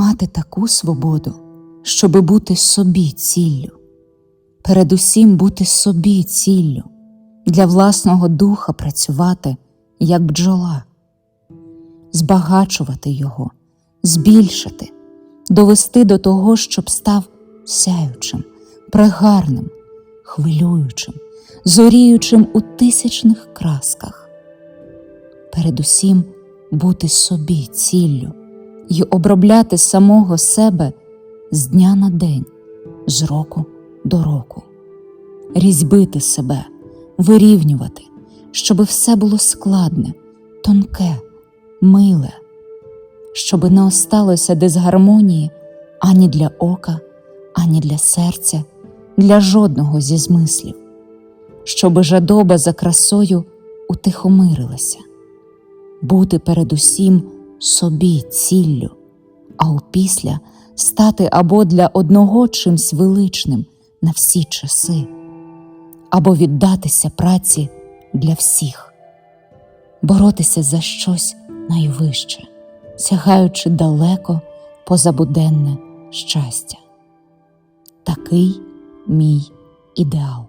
мати таку свободу, щоби бути собі ціллю, передусім бути собі ціллю, для власного духа працювати, як бджола, збагачувати його, збільшити, довести до того, щоб став сяючим, прегарним, хвилюючим, зоріючим у тисячних красках. Передусім бути собі ціллю і обробляти самого себе з дня на день, з року до року, різьбити себе, вирівнювати, щоби все було складне, тонке, миле, щоби не осталося дисгармонії ані для ока, ані для серця, для жодного зі змислів, щоби жадоба за красою утихомирилася, бути передусім собі ціллю, а опісля стати або для одного чимсь величним на всі часи, або віддатися праці для всіх, боротися за щось найвище, сягаючи далеко позабуденне щастя. Такий мій ідеал.